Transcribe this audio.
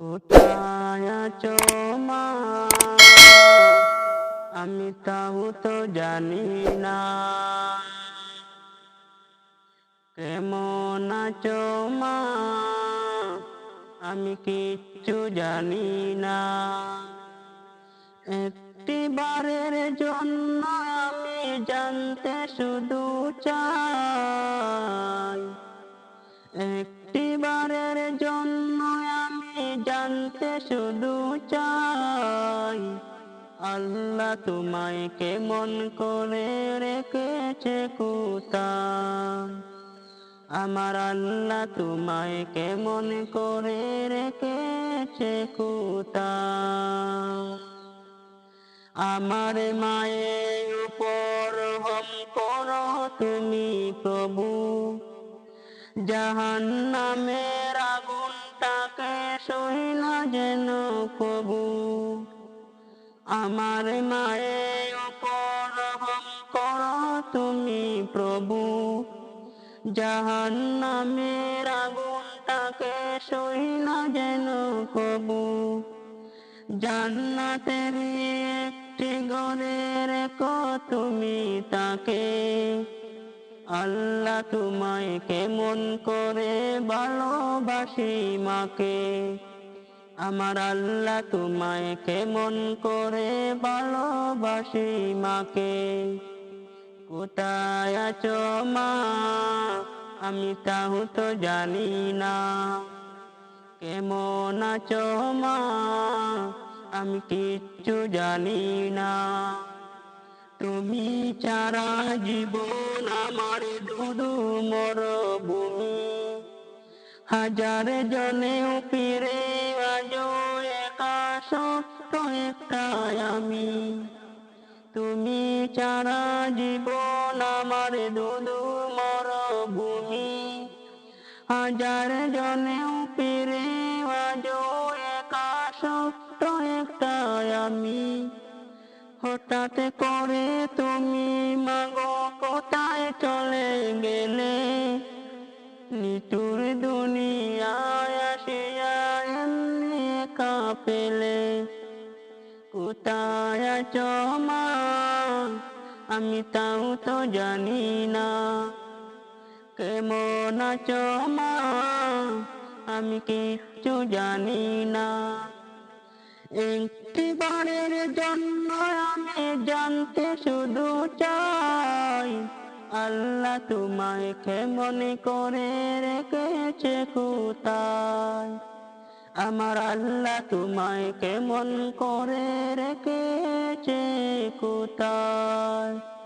কোথায় আছো মা? আমি তাও তো জানি না। কেমন আছো মা? আমি কিচ্ছু জানি না। একটি বারের জন্য আমি জানতে শুধু চাই। আমি জানতে শুধু চাই, আল্লাহ তোমায় কেমন করে রেখেছে কুতা আমার আল্লাহ তোমায় কেমন করে রেখেছে কোথায় আমার মায়ের উপর হম করো তুমি প্রভু জাহান নামের যেন কবু আমার মায়ের উপর হম করো তুমি প্রভু। জাহান নামের আগুনটাকে সই না যেন কবু জান্নাতের একটি ঘরে রেখো তুমি তাকে। আল্লাহ তোমায় কেমন করে ভালোবাসি মাকে। আমার আল্লাহ তোমায় কেমন করে ভালোবাসি মাকে? কোথায় আছো মা? আমি তাও তো জানি না। কেমন আছো মা? আমি কিচ্ছু জানি না। তুমি চারা জীবন আমার দুদু মর ভূমি হাজার জনেও ফিরে সত্য একটাই আমি। তুমি চারা জীবন আমার দুদু মর ভূমি হাজার জনেও ফিরে আজ একা সত্য একটাই আমি। হঠাৎ করে তুমি মাগো, কোথায় চলে গেলে? নিটুর দুনিয়ায় কোথায় আছো মা? আমি তাও তো জানি না। কেমন আছো মা? আমি কিচ্ছু জানি না। একটি বারের জন্য আমি জানতে শুধু চাই, আল্লাহ তোমায় কেমন করে রেখেছে কোথায়? আমার আল্লাহ তোমায় কেমন করে রেখেছে কোথায়?